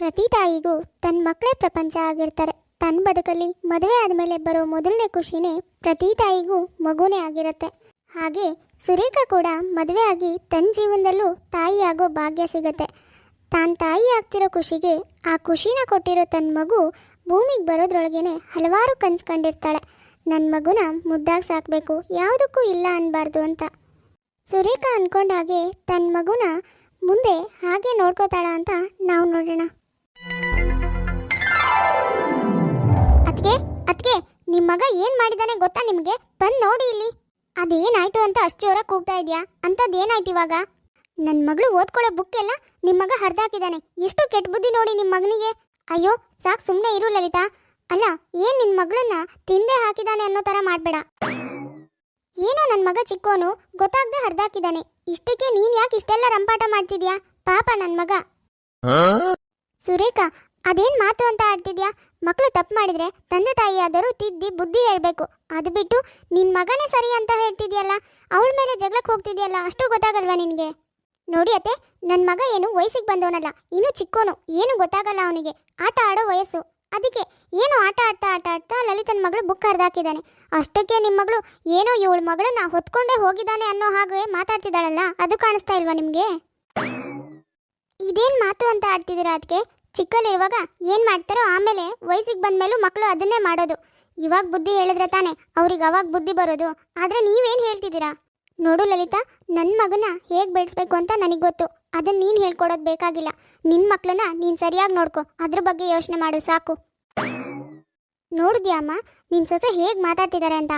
ಪ್ರತಿ ತಾಯಿಗೂ ತನ್ನ ಮಕ್ಕಳೇ ಪ್ರಪಂಚ ಆಗಿರ್ತಾರೆ. ತನ್ನ ಬದುಕಲ್ಲಿ ಮದುವೆ ಆದಮೇಲೆ ಬರೋ ಮೊದಲನೇ ಖುಷಿನೇ ಪ್ರತಿ ತಾಯಿಗೂ ಮಗುನೇ ಆಗಿರುತ್ತೆ. ಹಾಗೆ ಸುರೇಖಾ ಕೂಡ ಮದುವೆ ಆಗಿ ತನ್ನ ಜೀವನದಲ್ಲೂ ತಾಯಿ ಆಗೋ ಭಾಗ್ಯ ಸಿಗುತ್ತೆ. ತಾನು ತಾಯಿ ಆಗ್ತಿರೋ ಖುಷಿಗೆ ಆ ಖುಷಿನ ಕೊಟ್ಟಿರೋ ತನ್ನ ಮಗು ಭೂಮಿಗೆ ಬರೋದ್ರೊಳಗೇನೆ ಹಲವಾರು ಕನ್ಸು ಕಂಡಿರ್ತಾಳೆ. ನನ್ನ ಮಗುನ ಮುದ್ದಾಗಿ ಸಾಕಬೇಕು, ಯಾವುದಕ್ಕೂ ಇಲ್ಲ ಅನ್ನಬಾರ್ದು ಅಂತ. ಸುರೇಖಾ ಅನ್ಕೊಂಡ ಹಾಗೆ ತನ್ನ ಮಗುನ ಮುಂದೆ ಹಾಗೆ ನೋಡ್ಕೋತಾಳ ಅಂತ ನಾವು ನೋಡೋಣ. ನಿಮ್ಮ ಮಗ ಏನ್ ಮಾಡಿದಾನೆ ಗೊತ್ತಾ ನಿಮ್ಗೆ? ಬಂದ್ ನೋಡಿ ಇಲ್ಲಿ. ಅದೇನಾಯ್ತು ಅಂತ ಅಷ್ಟು ಜೋರ ಕೂಗ್ತಾ ಇದ್ಯಾ? ಅಂತದ್ ಏನಾಯ್ತು ಇವಾಗ? ನನ್ನ ಮಗಳು ಓದ್ಕೊಳ್ಳೋ ಬುಕ್ ಎಲ್ಲ ನಿಮ್ಮ ಮಗ ಹರಿದಾಕಿದ್ದಾನೆ ಎಷ್ಟು ಕೆಟ್ಟ ಬುದ್ಧಿ ನೋಡಿ ನಿಮ್ಮ ಮಗನಿಗೆ. ಅಯ್ಯೋ ಸಾಕ್ ಸುಮ್ಮನೆ ಇರು ಲಲಿತಾ. ಅಲ್ಲ ಏನ್ ನಿನ್ನ ಮಗಳನ್ನ ತಿಂದೆ ಹಾಕಿದಾನೆ ಅನ್ನೋ ತರ ಮಾಡ್ಬೇಡ. ಏನೋ ನನ್ನ ಮಗ ಚಿಕ್ಕೋನು ಗೊತ್ತಾಗ್ದೆ ಹರಿದಾಕಿದ್ದಾನೆ ಇಷ್ಟಕ್ಕೆ ನೀನ್ ಯಾಕೆ ಇಷ್ಟೆಲ್ಲ ರಂಪಾಟ ಮಾಡ್ತಿದ್ಯಾ? ಪಾಪ ನನ್ನ ಮಗ. ಸುರೇಖಾ ಅದೇನ್ ಮಾತು ಅಂತ ಆಡ್ತಿದ್ಯಾ? ಮಕ್ಕಳು ತಪ್ಪು ಮಾಡಿದ್ರೆ ತಂದೆ ತಾಯಿಯಾದರೂ ತಿದ್ದಿ ಬುದ್ಧಿ ಹೇಳಬೇಕು. ಅದು ಬಿಟ್ಟು ನಿನ್ ಮಗನೇ ಸರಿ ಅಂತ ಹೇಳ್ತಿದ್ಯಲ್ಲ, ಅವಳ ಮೇಲೆ ಜಗಳಕ್ಕೆ ಹೋಗ್ತಿದ್ಯಲ್ಲ, ಅಷ್ಟು ಗೊತ್ತಾಗಲ್ವಾ ನಿನಗೆ? ನೋಡಿ ಅತ್ತೆ ನನ್ನ ಮಗ ಏನು ವಯಸ್ಸಿಗೆ ಬಂದವನಲ್ಲ, ಇನ್ನೂ ಚಿಕ್ಕೋನು, ಏನು ಗೊತ್ತಾಗಲ್ಲ ಅವನಿಗೆ. ಆಟ ಆಡೋ ವಯಸ್ಸು. ಅದಕ್ಕೆ ಏನು ಆಟ ಆಡ್ತಾ ಆಟ ಆಡ್ತಾ ಲಲಿತನ ಮಗಳು ಬುಕ್ ಹರಿದಾಕಿದ್ದಾನೆ. ಅಷ್ಟಕ್ಕೆ ನಿಮ್ಮ ಮಗಳು ಏನೋ ಇವಳ ಮಗಳನ್ನ ಹೊತ್ಕೊಂಡೇ ಹೋಗಿದ್ದಾನೆ ಅನ್ನೋ ಹಾಗೆ ಮಾತಾಡ್ತಿದ್ದಾಳಲ್ಲ, ಅದು ಕಾಣಿಸ್ತಾ ಇಲ್ವಾ ನಿಮಗೆ? ಇದೇನು ಮಾತು ಅಂತ ಆಡ್ತಿದ್ದೀರಾ ಅದಕ್ಕೆ ಚಿಕ್ಕಲ್ಲಿರುವಾಗ ಏನು ಮಾಡ್ತಾರೋ ಆಮೇಲೆ ವಯಸ್ಸಿಗೆ ಬಂದ್ಮೇಲೂ ಮಕ್ಕಳು ಅದನ್ನೇ ಮಾಡೋದು. ಇವಾಗ ಬುದ್ಧಿ ಹೇಳಿದ್ರೆ ತಾನೆ ಅವ್ರಿಗೆ ಅವಾಗ ಬುದ್ಧಿ ಬರೋದು. ಆದ್ರೆ ನೀವೇನು ಹೇಳ್ತಿದ್ದೀರಾ? ನೋಡು ಲಲಿತಾ ನನ್ನ ಮಗನ ಹೇಗೆ ಬೆಳೆಸ್ಬೇಕು ಅಂತ ನನಗೆ ಗೊತ್ತು. ಅದನ್ನ ನೀನು ಹೇಳ್ಕೊಡೋದು ಬೇಕಾಗಿಲ್ಲ. ನಿನ್ನ ಮಕ್ಕಳನ್ನ ನೀನು ಸರಿಯಾಗಿ ನೋಡ್ಕೊ. ಅದ್ರ ಬಗ್ಗೆ ಯೋಚನೆ ಮಾಡು, ಸಾಕು. ನೋಡಿದ್ಯಾ ಅಮ್ಮ? ನಿನ್ನ ಸೊಸೆ ಹೇಗೆ ಮಾತಾಡ್ತಿದ್ದಾರೆ ಅಂತ.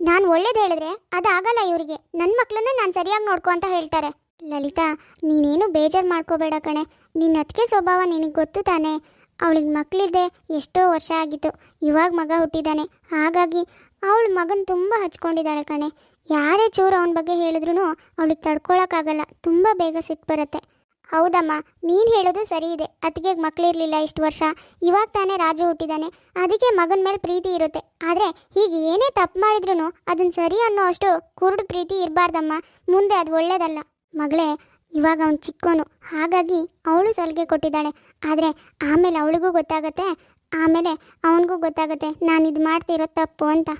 ನಾನು ಒಳ್ಳೇದು ಹೇಳಿದ್ರೆ ಅದಾಗಲ್ಲ ಇವರಿಗೆ. ನನ್ನ ಮಕ್ಕಳನ್ನ ನಾನು ಸರಿಯಾಗಿ ನೋಡ್ಕೊ ಅಂತ ಹೇಳ್ತಾರೆ. ಲಲಿತಾ, ನೀನೇನು ಬೇಜಾರು ಮಾಡ್ಕೋಬೇಡ ಕಣೆ. ನಿನ್ನ ಅದಕ್ಕೆ ಸ್ವಭಾವ ನಿನಗೆ ಗೊತ್ತು ತಾನೆ. ಅವಳಿಗೆ ಮಕ್ಕಳಿದೆ ಎಷ್ಟೋ ವರ್ಷ ಆಗಿತ್ತು. ಇವಾಗ ಮಗ ಹುಟ್ಟಿದ್ದಾನೆ ಹಾಗಾಗಿ ಅವಳ ಮಗನ ತುಂಬ ಹಚ್ಕೊಂಡಿದ್ದಾಳೆ ಕಣೆ. ಯಾರೇ ಚೂರು ಅವನ ಬಗ್ಗೆ ಹೇಳಿದ್ರು ಅವಳಿಗೆ ತಡ್ಕೊಳಕ್ಕಾಗಲ್ಲ. ತುಂಬ ಬೇಗ ಸಿಟ್ಟು ಬರುತ್ತೆ. ಹೌದಮ್ಮ, ನೀನು ಹೇಳೋದು ಸರಿ ಇದೆ. ಅತ್ತಿಗೆ ಮಕ್ಕಳಿರಲಿಲ್ಲ ಇಷ್ಟು ವರ್ಷ. ಇವಾಗ ತಾನೇ ರಾಜು ಹುಟ್ಟಿದ್ದಾನೆ ಅದಕ್ಕೆ ಮಗನ ಮೇಲೆ ಪ್ರೀತಿ ಇರುತ್ತೆ. ಆದರೆ ಹೀಗೆ ಏನೇ ತಪ್ಪು ಮಾಡಿದ್ರು ಅದನ್ನು ಸರಿ ಅನ್ನೋ ಅಷ್ಟು ಕುರುಡು ಪ್ರೀತಿ ಇರಬಾರ್ದಮ್ಮ. ಮುಂದೆ ಅದು ಒಳ್ಳೇದಲ್ಲ. ಮಗಳೇ, ಇವಾಗ ಅವನು ಚಿಕ್ಕೋನು. ಹಾಗಾಗಿ ಅವಳು ಸಲಿಗೆ ಕೊಟ್ಟಿದ್ದಾಳೆ. ಆದರೆ ಆಮೇಲೆ ಅವಳಿಗೂ ಗೊತ್ತಾಗತ್ತೆ. ಆಮೇಲೆ ಅವನಿಗೂ ಗೊತ್ತಾಗತ್ತೆ ನಾನು ಇದು ಮಾಡ್ತಿರೋ ತಪ್ಪು ಅಂತ.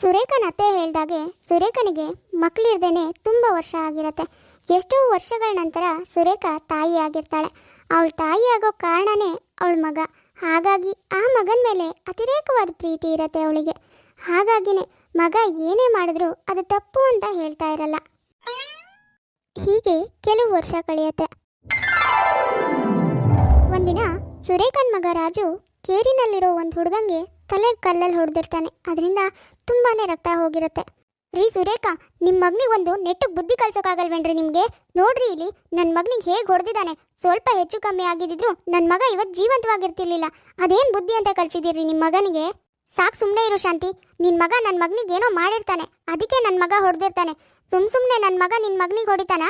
ಸುರೇಖನ ಅತ್ತೆ ಹೇಳಿದಾಗೆ ಸುರೇಖನಿಗೆ ಮಕ್ಕಳಿರ್ದೇನೆ ತುಂಬ ವರ್ಷ ಆಗಿರತ್ತೆ. ಎಷ್ಟೋ ವರ್ಷಗಳ ನಂತರ ಸುರೇಖ ತಾಯಿ ಆಗಿರ್ತಾಳೆ. ಅವಳ ತಾಯಿ ಆಗೋ ಕಾರಣನೇ ಅವಳ ಮಗ. ಹಾಗಾಗಿ ಆ ಮಗನ ಮೇಲೆ ಅತಿರೇಕವಾದ ಪ್ರೀತಿ ಇರತ್ತೆ ಅವಳಿಗೆ. ಹಾಗಾಗಿನೇ ಮಗ ಏನೇ ಮಾಡಿದ್ರು ಅದು ತಪ್ಪು ಅಂತ ಹೇಳ್ತಾ ಇರಲ್ಲ. ಹೀಗೆ ಕೆಲವು ವರ್ಷ ಕಳೆಯುತ್ತೆ. ಒಂದಿನ ಸುರೇಖನ್ ಮಗ ರಾಜು ಕೇರಿನಲ್ಲಿರೋ ಒಂದು ಹುಡುಗಂಗೆ ತಲೆ ಕಲ್ಲಲ್ಲಿ ಹೊಡೆದಿರ್ತಾನೆ. ಅದರಿಂದ ತುಂಬಾನೇ ರಕ್ತ ಹೋಗಿರುತ್ತೆ. ರೀ ಸುರೇಖಾ ನಿಮ್ಮ ಮಗನಿಗೆ ಒಂದು ನೆಟ್ಟಗೆ ಬುದ್ಧಿ ಕಲ್ಸೋಕ್ಕಾಗಲ್ವೇನ್ರಿ ನಿಮಗೆ? ನೋಡ್ರಿ ಇಲ್ಲಿ ನನ್ನ ಮಗನಿಗೆ ಹೇಗೆ ಹೊಡೆದಿದ್ದಾನೆ. ಸ್ವಲ್ಪ ಹೆಚ್ಚು ಕಮ್ಮಿ ಆಗಿದ್ದಿದ್ರು ನನ್ನ ಮಗ ಇವತ್ತು ಜೀವಂತವಾಗಿರ್ತಿರ್ಲಿಲ್ಲ. ಅದೇನು ಬುದ್ಧಿ ಅಂತ ಕಲ್ಸಿದ್ದೀರಿ ನಿಮ್ಮ ಮಗನಿಗೆ? ಸಾಕು ಸುಮ್ಮನೆ ಇರು ಶಾಂತಿ. ನಿನ್ನ ಮಗ ನನ್ನ ಮಗನಿಗೆ ಏನೋ ಮಾಡಿರ್ತಾನೆ. ಅದಕ್ಕೆ ನನ್ನ ಮಗ ಹೊಡೆದಿರ್ತಾನೆ. ಸುಮ್ ಸುಮ್ಮನೆ ನನ್ನ ಮಗ ನಿನ್ನ ಮಗನಿಗೆ ಹೊಡಿತಾನ?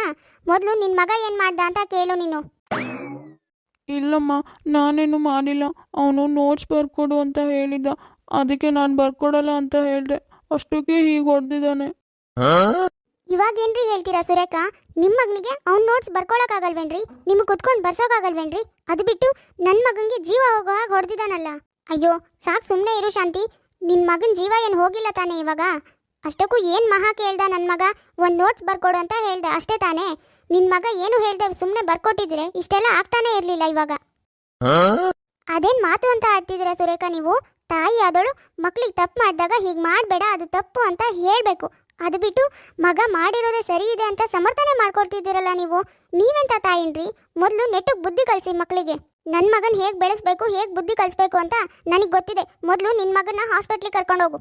ಮೊದಲು ನಿನ್ನ ಮಗ ಏನು ಮಾಡ್ದ ಅಂತ ಕೇಳು ನೀನು. ಇಲ್ಲಮ್ಮ ನಾನೇನು ಮಾಡಿಲ್ಲ. ಅವನು ನೋಟ್ಸ್ ಬರ್ಕೊಡು ಅಂತ ಹೇಳಿದ. ಅದಕ್ಕೆ ನಾನು ಬರ್ಕೊಡಲ್ಲ ಅಂತ ಹೇಳಿದೆ. ಅಷ್ಟಕ್ಕೆ ಹೀಗೆ ಹೊಡೆದಿದ್ದಾನೆ. ಇವಾಗೇನ್ರಿ ಹೇಳ್ತೀರಾ ಸುರೇಖಾ? ನಿಮ್ಮ ಮಗನಿಗೆ ಅವ್ನ ನೋಟ್ಸ್ ಬರ್ಕೊಳಕ್ಕಾಗಲ್ವೇನ್ರಿ? ನಿಮಗೆ ಕುತ್ಕೊಂಡು ಬರ್ಸೋಕ್ಕಾಗಲ್ವೇನ್ರಿ ಅದು ಬಿಟ್ಟು ನನ್ನ ಮಗನಿಗೆ ಜೀವ ಹೋಗೋ ಹಾಗೆ ಹೊಡೆದಿದ್ದಾನಲ್ಲ. ಅಯ್ಯೋ ಸಾಕು ಸುಮ್ಮನೆ ಇರು ಶಾಂತಿ. ನಿನ್ನ ಮಗನ ಜೀವ ಏನು ಹೋಗಿಲ್ಲ ತಾನೇ ಇವಾಗ? ಅಷ್ಟಕ್ಕೂ ಏನು ಮಹಾ ಕೇಳ್ದ ನನ್ನ ಮಗ? ಒಂದು ನೋಟ್ಸ್ ಬರ್ಕೊಡು ಅಂತ ಹೇಳ್ದೆ ಅಷ್ಟೇ ತಾನೇ. ನಿನ್ನ ಮಗ ಏನು ಹೇಳ್ದೆ ಸುಮ್ಮನೆ ಬರ್ಕೊಟ್ಟಿದ್ರೆ ಇಷ್ಟೆಲ್ಲ ಆಗ್ತಾನೆ ಇರಲಿಲ್ಲ ಇವಾಗ. ಅದೇನ್ ಮಾತು ಅಂತ ಆಡ್ತಿದ್ದೀರಾ ಸುರೇಖಾ ನೀವು? ತಾಯಿ ಆದಳು ಮಕ್ಳಿಗೆ ತಪ್ಪು ಮಾಡಿದಾಗ ಹೀಗೆ ಮಾಡಬೇಡ ಅದು ತಪ್ಪು ಅಂತ ಹೇಳಬೇಕು. ಅದು ಬಿಟ್ಟು ಮಗ ಮಾಡಿರೋದೇ ಸರಿ ಇದೆ ಅಂತ ಸಮರ್ಥನೆ ಮಾಡ್ಕೊಡ್ತಿದ್ದೀರಲ್ಲ ನೀವು? ನೀವೆಂತ ತಾಯಿನ್ರಿ ಮೊದಲು ನೆಟ್ಟಗೆ ಬುದ್ಧಿ ಕಲಿಸಿ ಮಕ್ಕಳಿಗೆ ನನ್ನ ಮಗನ ಹೇಗೆ ಬೆಳೆಸ್ಬೇಕು ಹೇಗೆ ಬುದ್ಧಿ ಕಲಿಸ್ಬೇಕು ಅಂತ ನನಗೆ ಗೊತ್ತಿದೆ. ಮೊದಲು ನಿನ್ನ ಮಗನ ಹಾಸ್ಪಿಟ್ಲಿಗೆ ಕರ್ಕೊಂಡು ಹೋಗು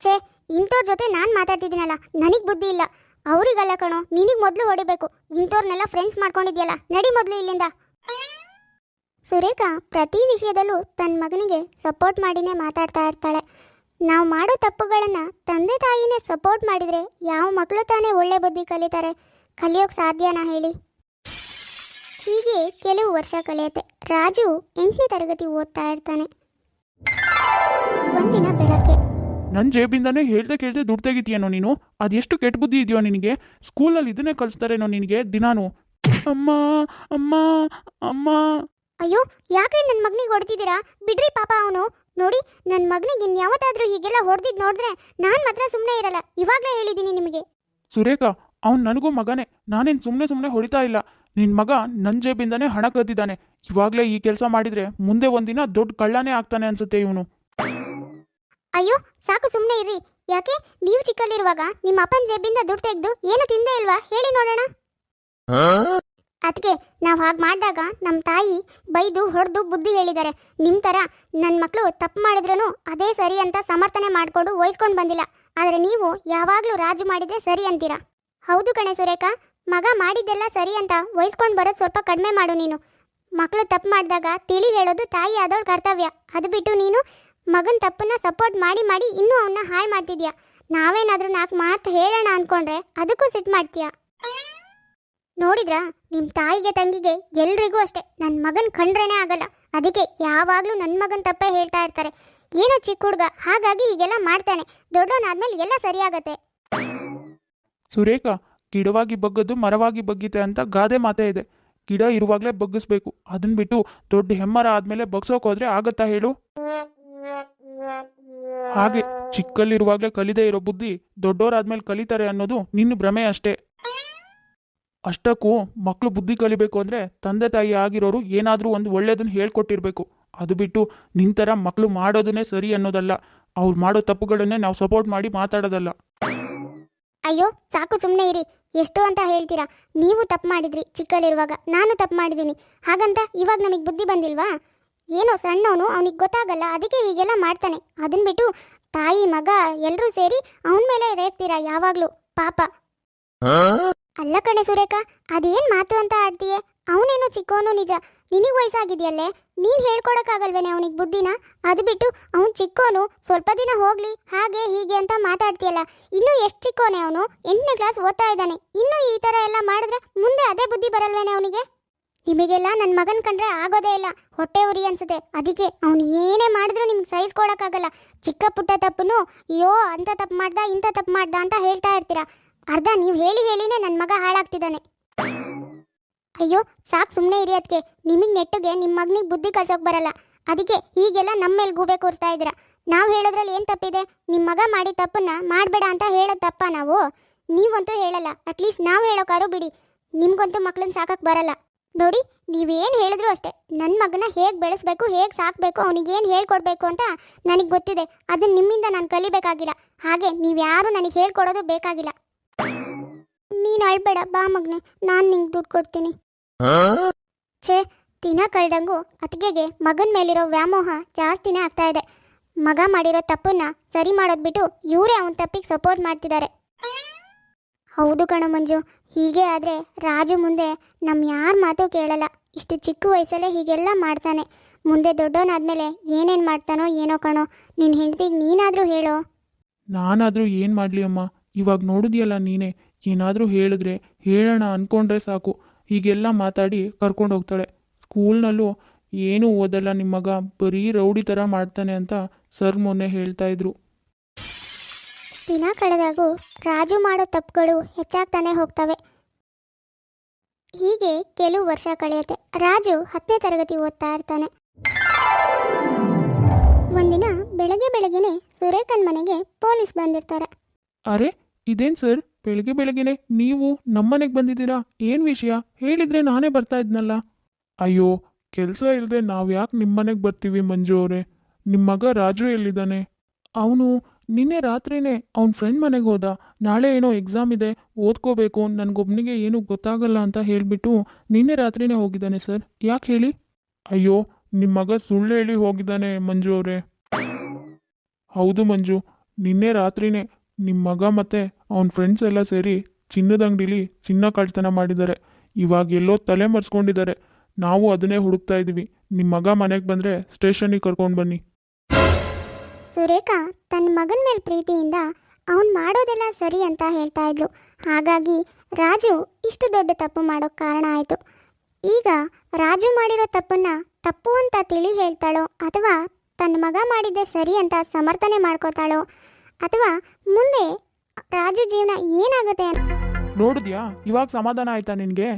ಛೇ ಇಂಥವ್ರ ಜೊತೆ ನಾನು ಮಾತಾಡ್ತಿದ್ದೀನಲ್ಲ, ನನಗೆ ಬುದ್ಧಿ ಇಲ್ಲ. ಅವರಿಗಲ್ಲ ಕಣೋ, ನಿನಗೆ ಮೊದಲು ಹೊಡಿಬೇಕು. ಇಂಥವ್ರನ್ನೆಲ್ಲ ಫ್ರೆಂಡ್ಸ್ ಮಾಡ್ಕೊಂಡಿದ್ಯಲ್ಲ, ನಡಿ ಮೊದಲು ಇಲ್ಲಿಂದ. ಸುರೇಖಾ ಪ್ರತಿ ವಿಷಯದಲ್ಲೂ ತನ್ನ ಮಗನಿಗೆ ಸಪೋರ್ಟ್ ಮಾಡಿನೇ ಮಾತಾಡ್ತಾ ಇರ್ತಾಳೆ. ನಾವು ಮಾಡೋ ತಪ್ಪುಗಳನ್ನು ತಂದೆ ತಾಯಿನೇ ಸಪೋರ್ಟ್ ಮಾಡಿದರೆ ಯಾವ ಮಕ್ಕಳು ತಾನೇ ಒಳ್ಳೆ ಬುದ್ಧಿ ಕಲಿತಾರೆ? ಕಲಿಯೋಕೆ ಸಾಧ್ಯನಾ ಹೇಳಿ? ಹೀಗೆ ಕೆಲವು ವರ್ಷ ಕಳೆಯುತ್ತೆ. ರಾಜು ಎಂಟನೇ ತರಗತಿ ಓದ್ತಾ ಇರ್ತಾನೆ. ಒಂದಿನ ಬೆಳಗ್ಗೆ ನನ್ನ ಜೇಬಿಂದಾನೇ ಹೇಳ್ದೆ ಕೇಳ್ದೆ ದುಡ್ಡು ತೆಗಿತೀಯನೋ ನೀನು? ಅದೆಷ್ಟು ಕೆಟ್ಟ ಬುದ್ಧಿ ಇದೆಯೋ ನಿನಗೆ? ಸ್ಕೂಲಲ್ಲಿ ಇದನ್ನೇ ಕಲಿಸ್ತಾರೇನೋ ನಿನಗೆ ದಿನಾನು? ಅಮ್ಮ ಅಮ್ಮ ಅಮ್ಮ. ಅಯ್ಯೋ ಯಾಕೆ ನನ್ನ ಮಗನಿಗೆ ಹೊಡೆದಿದ್ದೀರಾ ಬಿಡ್ರಿ ಪಾಪ ಅವನು. ನೋಡಿ ನನ್ನ ಮಗನಿಗೆ ಇನ್ಯಾವತ್ತಾದ್ರೂ ಹೀಗೆಲ್ಲ ಹೊಡೆದಿದ್ದು ನೋಡಿದ್ರೆ ನಾನು ಮಾತ್ರ ಸುಮ್ಮನೆ ಇರಲ್ಲ. ಇವಾಗಲೇ ಹೇಳಿದ್ದೀನಿ ನಿಮಗೆ. ಸುರೇಖ ಅವ್ನು ನನಗೂ ಮಗನೇ. ನಾನೇನು ಸುಮ್ಮನೆ ಸುಮ್ಮನೆ ಹೊಡಿತಾ ಇಲ್ಲ. ನಿನ್ನ ಮಗ ನನ್ನ ಜೇಬಿಂದಾನೇ ಹಣ ಕದ್ದಿದ್ದಾನೆ. ಇವಾಗಲೇ ಈ ಕೆಲಸ ಮಾಡಿದರೆ ಮುಂದೆ ಒಂದಿನ ದೊಡ್ಡ ಕಳ್ಳನೇ ಆಗ್ತಾನೆ ಅನ್ಸುತ್ತೆ ಇವನು. ಅಯ್ಯೋ, ಸಾಕು ಸುಮ್ಮನೆ ಇರ್ರಿ. ಯಾಕೆ? ನೀವು ಚಿಕ್ಕಲ್ಲಿರುವಾಗ ನಿಮ್ಮ ಅಪ್ಪನ ಜೇಬಿಂದ ದುಡ್ಡು ತೆಗೆದು ಏನು ತಿಂದೇ ಇಲ್ವಾ? ಹೇಳಿ ನೋಡೋಣ. ಅದಕ್ಕೆ ನಾವು ಹಾಗೆ ಮಾಡಿದಾಗ ನಮ್ಮ ತಾಯಿ ಬೈದು, ಹೊಡೆದು, ಬುದ್ಧಿ ಹೇಳಿದ್ದಾರೆ ನಿಮ್ಮ ಥರ ನನ್ನ ಮಕ್ಕಳು ತಪ್ಪು ಮಾಡಿದ್ರೂ ಅದೇ ಸರಿ ಅಂತ ಸಮರ್ಥನೆ ಮಾಡಿಕೊಂಡು ವಹಿಸ್ಕೊಂಡು ಬಂದಿಲ್ಲ. ಆದರೆ ನೀವು ಯಾವಾಗಲೂ ರಾಜು ಮಾಡಿದ್ರೆ ಸರಿ ಅಂತೀರಾ? ಹೌದು ಕಣೆ ಸುರೇಖ, ಮಗ ಮಾಡಿದ್ದೆಲ್ಲ ಸರಿ ಅಂತ ವಹಿಸ್ಕೊಂಡು ಬರೋದು ಸ್ವಲ್ಪ ಕಡಿಮೆ ಮಾಡು ನೀನು. ಮಕ್ಕಳು ತಪ್ಪು ಮಾಡಿದಾಗ ತಿಳಿ ಹೇಳೋದು ತಾಯಿ ಆದವಳ ಕರ್ತವ್ಯ. ಅದು ಬಿಟ್ಟು ನೀನು ಮಗನ ತಪ್ಪನ್ನ ಸಪೋರ್ಟ್ ಮಾಡಿ ಮಾಡಿ ಇನ್ನೂ ಅವನ್ನ ಹಾಳು ಮಾಡ್ತಿದ್ಯಾ? ನಾವೇನಾದ್ರೂ ನಾಲ್ಕು ಮಾತು ಹೇಳೋಣ ಅಂದ್ಕೊಂಡ್ರೆ ಅದಕ್ಕೂ ಸಿಟ್ಟು ಮಾಡ್ತೀಯಾ? ನೋಡಿದ್ರಾ? ನಿಮ್ಮ ತಾಯಿಗೆ ತಂಗಿಗೆ ಎಲ್ರಿಗೂ ಅಷ್ಟೇ. ನನ್ನ ಮಗನ ಕಂಡ್ರೇನೆ ಆಗಲ್ಲ. ಅದಕ್ಕೆ ಯಾವಾಗಲೂ ನನ್ನ ಮಗನ ತಪ್ಪೇ ಹೇಳ್ತಾ ಇರ್ತಾರೆ. ಏನೋ ಚಿಕ್ಕ ಹುಡುಗ, ಹಾಗಾಗಿ ಹೀಗೆಲ್ಲ ಮಾಡ್ತಾನೆ. ದೊಡ್ಡವನಾದ್ಮೇಲೆ ಎಲ್ಲ ಸರಿಯಾಗತ್ತೆ. ಸುರೇಖ ಗಿಡವಾಗಿ ಬಗ್ಗದ್ದು ಮರವಾಗಿ ಬಗ್ಗಿದೆ ಅಂತ ಗಾದೆ ಮಾತೇ ಇದೆ. ಗಿಡ ಇರುವಾಗಲೇ ಬಗ್ಗಿಸ್ಬೇಕು. ಅದನ್ನ ಬಿಟ್ಟು ದೊಡ್ಡ ಹೆಮ್ಮರ ಆದಮೇಲೆ ಬಗ್ಸೋಕೆ ಹೋದ್ರೆ ಆಗತ್ತಾ ಹೇಳು? ಹಾಗೆ ಚಿಕ್ಕಲ್ಲಿರುವಾಗಲೇ ಕಲಿದೇ ಇರೋ ಬುದ್ಧಿ ದೊಡ್ಡವರಾದ್ಮೇಲೆ ಕಲಿತಾರೆ ಅನ್ನೋದು ನಿನ್ನ ಭ್ರಮೆ ಅಷ್ಟೇ. ಅಷ್ಟಕ್ಕೂ ಮಕ್ಕಳು ಬುದ್ಧಿ ಕಲಿಬೇಕು ಅಂದರೆ ತಂದೆ ತಾಯಿ ಆಗಿರೋರು ಏನಾದರೂ ಒಂದು ಒಳ್ಳೆಯದನ್ನು ಹೇಳ್ಕೊಟ್ಟಿರಬೇಕು. ಅದು ಬಿಟ್ಟು ನಿಂತರ ಮಕ್ಕಳು ಮಾಡೋದನ್ನೇ ಸರಿ ಅನ್ನೋದಲ್ಲ. ಅವ್ರು ಮಾಡೋ ತಪ್ಪುಗಳನ್ನೇ ನಾವು ಸಪೋರ್ಟ್ ಮಾಡಿ ಮಾತಾಡೋದಲ್ಲ. ಅಯ್ಯೋ, ಸಾಕು ಸುಮ್ಮನೆ ಇರಿ. ಎಷ್ಟು ಅಂತ ಹೇಳ್ತೀರಾ. ನೀವು ತಪ್ಪು ಮಾಡಿದ್ರಿ ಚಿಕ್ಕಲ್ಲಿರುವಾಗ. ನಾನು ತಪ್ಪು ಮಾಡಿದ್ದೀನಿ. ಹಾಗಂತ ಇವಾಗ ನಮಗೆ ಬುದ್ಧಿ ಬಂದಿಲ್ವಾ? ಏನೋ ಸಣ್ಣವನು, ಅವನಿಗೆ ಗೊತ್ತಾಗಲ್ಲ, ಅದಕ್ಕೆ ಹೀಗೆಲ್ಲ ಮಾಡ್ತಾನೆ. ಅದನ್ನ ಬಿಟ್ಟು ತಾಯಿ, ಮಗ ಎಲ್ಲರೂ ಸೇರಿ ಅವನ ಮೇಲೆ ರೇಗ್ತೀರಾ ಯಾವಾಗ್ಲೂ? ಪಾಪ. ಅಲ್ಲ ಕಣೆ ಸುರೇಖ, ಅದೇನ್ ಮಾತು ಅಂತ ಆಡ್ತೀಯೆ? ಅವನೇನೋ ಚಿಕ್ಕವನು ನಿಜ. ನಿನಗೆ ವಯಸ್ಸಾಗಿದೆಯಲ್ಲೇ? ನೀನ್ ಹೇಳ್ಕೊಡಕ್ಕಾಗಲ್ವೇನೆ ಅವನಿಗೆ ಬುದ್ಧಿನ? ಅದು ಬಿಟ್ಟು ಅವನು ಚಿಕ್ಕವನು, ಸ್ವಲ್ಪ ದಿನ ಹೋಗ್ಲಿ, ಹಾಗೆ, ಹೀಗೆ ಅಂತ ಮಾತಾಡ್ತೀಯಲ್ಲ. ಇನ್ನೂ ಎಷ್ಟು ಚಿಕ್ಕವನೇ ಅವನು? ಎಂಟನೇ ಕ್ಲಾಸ್ ಓದ್ತಾ ಇದ್ದಾನೆ. ಇನ್ನು ಈ ತರ ಎಲ್ಲ ಮಾಡಿದ್ರೆ ಮುಂದೆ ಅದೇ ಬುದ್ಧಿ ಬರಲ್ವೇನೆ ಅವನಿಗೆ? ನಿಮಗೆಲ್ಲ ನನ್ನ ಮಗನ ಕಂಡ್ರೆ ಆಗೋದೇ ಇಲ್ಲ. ಹೊಟ್ಟೆ ಉರಿ ಅನ್ಸುತ್ತೆ. ಅದಕ್ಕೆ ಅವನು ಏನೇ ಮಾಡಿದ್ರು ನಿಮ್ಗೆ ಸಹಿಸ್ಕೊಳಕ್ಕಾಗಲ್ಲ. ಚಿಕ್ಕ ಪುಟ್ಟ ತಪ್ಪುನು, ಅಯ್ಯೋ, ಅಂತ ತಪ್ಪು ಮಾಡ್ದ, ಇಂಥ ತಪ್ಪು ಮಾಡ್ದ ಅಂತ ಹೇಳ್ತಾ ಇರ್ತೀರ? ಅರ್ಧ ನೀವು ಹೇಳಿ ಹೇಳಿನೇ ನನ್ನ ಮಗ ಹಾಳಾಗ್ತಿದ್ದಾನೆ. ಅಯ್ಯೋ, ಸಾಕು ಸುಮ್ಮನೆ ಇರಿ ಅದಕ್ಕೆ ನಿಮಗೆ ನೆಟ್ಟಿಗೆ ನಿಮ್ಮ ಮಗನಿಗೆ ಬುದ್ಧಿ ಕಲ್ಸೋಕೆ ಬರಲ್ಲ. ಅದಕ್ಕೆ ಈಗೆಲ್ಲ ನಮ್ಮ ಮೇಲೆ ಗೂಬೆ ಕೂರಿಸ್ತಾ ಇದ್ದೀರಾ? ನಾವು ಹೇಳೋದ್ರಲ್ಲಿ ಏನು ತಪ್ಪಿದೆ? ನಿಮ್ಮ ಮಗ ಮಾಡಿ ತಪ್ಪನ್ನ ಮಾಡಬೇಡ ಅಂತ ಹೇಳೋದು ತಪ್ಪ ನಾವು? ನೀವಂತೂ ಹೇಳಲ್ಲ. ಅಟ್ಲೀಸ್ಟ್ ನಾವು ಹೇಳೋಕಾರು ಬಿಡಿ. ನಿಮ್ಗಂತೂ ಮಕ್ಳನ್ನ ಸಾಕಕ್ಕೆ ಬರಲ್ಲ. ನೋಡಿ, ನೀವೇನು ಹೇಳಿದ್ರು ಅಷ್ಟೇ. ನನ್ನ ಮಗನ ಹೇಗೆ ಬೆಳೆಸ್ಬೇಕು, ಹೇಗೆ ಸಾಕಬೇಕು, ಅವನಿಗೇನು ಹೇಳ್ಕೊಡ್ಬೇಕು ಅಂತ ನನಗೆ ಗೊತ್ತಿದೆ. ಅದನ್ನು ನಿಮ್ಮಿಂದ ನಾನು ಕಲಿಬೇಕಾಗಿಲ್ಲ. ಹಾಗೆ ನೀವ್ಯಾರು ನನಗೆ ಹೇಳ್ಕೊಡೋದು ಬೇಕಾಗಿಲ್ಲ. ನೀನು ಅಳ್ಬೇಡ, ಬಾ ಮಗನೆ. ನಾನು ನಿಂಗೆ ದುಡ್ಡು ಕೊಡ್ತೀನಿ. ಛೇ, ದಿನ ಕಳೆದಂಗೂ ಅತ್ತಿಗೆಗೆ ಮಗನ ಮೇಲಿರೋ ವ್ಯಾಮೋಹ ಜಾಸ್ತಿನೇ ಆಗ್ತಾ ಇದೆ. ಮಗ ಮಾಡಿರೋ ತಪ್ಪನ್ನ ಸರಿ ಮಾಡೋದ್ಬಿಟ್ಟು ಇವರೇ ಅವನ ತಪ್ಪಿಗೆ ಸಪೋರ್ಟ್ ಮಾಡ್ತಿದ್ದಾರೆ. ಹೌದು ಕಣ ಮಂಜು. ಹೀಗೆ ಆದರೆ ರಾಜು ಮುಂದೆ ನಮ್ಮ ಯಾರ ಮಾತು ಕೇಳಲ್ಲ. ಇಷ್ಟು ಚಿಕ್ಕ ವಯಸ್ಸಲ್ಲೇ ಹೀಗೆಲ್ಲ ಮಾಡ್ತಾನೆ. ಮುಂದೆ ದೊಡ್ಡವನಾದ್ಮೇಲೆ ಏನೇನು ಮಾಡ್ತಾನೋ ಏನೋ ಕಣೋ. ನಿನ್ನ ಹೆಂಡತಿಗೆ ನೀನಾದರೂ ಹೇಳೋ. ನಾನಾದರೂ ಏನು ಮಾಡಲಿ ಅಮ್ಮ? ಇವಾಗ ನೋಡಿದ್ಯಲ್ಲ ನೀನೇ. ಏನಾದರೂ ಹೇಳಿದ್ರೆ ಹೇಳೋಣ ಅಂದ್ಕೊಂಡ್ರೆ ಸಾಕು. ಹೀಗೆಲ್ಲ ಮಾತಾಡಿ ಕರ್ಕೊಂಡು ಹೋಗ್ತಾಳೆ. ಸ್ಕೂಲ್ನಲ್ಲೂ ಏನೂ ಓದಲ್ಲ ನಿಮ್ಮ ಮಗ ಬರೀ ರೌಡಿ ಥರ ಮಾಡ್ತಾನೆ ಅಂತ ಸರ್ ಮೊನ್ನೆ ಹೇಳ್ತಾ ಇದ್ರು. ದಿನ ಕಳೆದಾಗೂ ರಾಜು ಮಾಡೋ ತಪ್ಪುಗಳು ಹೆಚ್ಚಾಗ್ತಾನೆ ಹೋಗ್ತವೆ. ಹೀಗೆ ಕೆಲವು ವರ್ಷ ಕಳೆಯುತ್ತೆ. ರಾಜು ಹತ್ತನೇ ತರಗತಿ ಓದ್ತಾ ಇರ್ತಾನೆ. ಒಂದಿನ ಬೆಳಗ್ಗೆ ಬೆಳಗ್ಗೆನೆ ಸುರೇಖನ್ ಮನೆಗೆ ಪೊಲೀಸ್ ಬಂದಿರ್ತಾರೆ. ಅರೆ, ಇದೇನ್ ಸರ್? ಬೆಳಗ್ಗೆ ಬೆಳಗ್ಗೆನೆ ನೀವು ನಮ್ಮನೆಗೆ ಬಂದಿದ್ದೀರಾ? ಏನು ವಿಷಯ? ಹೇಳಿದ್ರೆ ನಾನೇ ಬರ್ತಾ ಇದ್ನಲ್ಲ. ಅಯ್ಯೋ, ಕೆಲಸ ಇಲ್ಲದೆ ನಾವು ಯಾಕೆ ನಿಮ್ಮನೆಗೆ ಬರ್ತೀವಿ ಮಂಜು ಅವರೇ? ನಿಮ್ಮ ಮಗ ರಾಜು ಎಲ್ಲಿದ್ದಾನೆ? ಅವನು ನಿನ್ನೆ ರಾತ್ರಿನೇ ಅವ್ನ ಫ್ರೆಂಡ್ ಮನೆಗೆ ಹೋದ. ನಾಳೆ ಏನೋ ಎಕ್ಸಾಮ್ ಇದೆ, ಓದ್ಕೋಬೇಕು ನನಗೊಬ್ಬನಿಗೆ ಏನೂ ಗೊತ್ತಾಗಲ್ಲ ಅಂತ ಹೇಳಿಬಿಟ್ಟು ನಿನ್ನೆ ರಾತ್ರಿನೇ ಹೋಗಿದ್ದಾನೆ ಸರ್. ಯಾಕೆ ಹೇಳಿ? ಅಯ್ಯೋ ನಿಮ್ಮ ಮಗ ಸುಳ್ಳು ಹೇಳಿ ಹೋಗಿದ್ದಾನೆ ಮಂಜು ಅವರೇ. ಹೌದು ಮಂಜು, ನಿನ್ನೆ ರಾತ್ರಿನೇ ನಿಮ್ಮ ಮಗ ಮತ್ತು ಅವನ ಫ್ರೆಂಡ್ಸ್ ಎಲ್ಲ ಸೇರಿ ಚಿನ್ನದ ಅಂಗಡಿಲಿ ಚಿನ್ನ ಕಳ್ತನ ಮಾಡಿದ್ದಾರೆ. ಇವಾಗ ಎಲ್ಲೋ ತಲೆ ಮರೆಸ್ಕೊಂಡಿದ್ದಾರೆ. ನಾವು ಅದನ್ನೇ ಹುಡುಕ್ತಾ ಇದ್ದೀವಿ ನಿಮ್ಮ ಮಗ ಮನೆಗೆ ಬಂದರೆ ಸ್ಟೇಷನಿಗೆ ಕರ್ಕೊಂಡು ಬನ್ನಿ. ಸುರೇಖಾ ತನ್ನ ಮಗನ ಮೇಲೆ ಪ್ರೀತಿಯಿಂದ ಅವನು ಮಾಡೋದೆಲ್ಲ ಸರಿ ಅಂತ ಹೇಳ್ತಾ ಇದ್ಲು. ಹಾಗಾಗಿ ರಾಜು ಇಷ್ಟು ದೊಡ್ಡ ತಪ್ಪು ಮಾಡೋಕ್ಕೆ ಕಾರಣ ಆಯಿತು. ಈಗ ರಾಜು ಮಾಡಿರೋ ತಪ್ಪನ್ನ ತಪ್ಪು ಅಂತ ತಿಳಿ ಹೇಳ್ತಾಳೋ ಅಥವಾ ತನ್ನ ಮಗ ಮಾಡಿದ್ದೆ ಸರಿ ಅಂತ ಸಮರ್ಥನೆ ಮಾಡ್ಕೋತಾಳೋ ಅಥವಾ ಮುಂದೆ ರಾಜು ಜೀವನ ಏನಾಗುತ್ತೆ ನೋಡಿದ್ಯಾ? ಇವಾಗ ಸಮಾಧಾನ ಆಯ್ತಾ ನಿನಗೆ?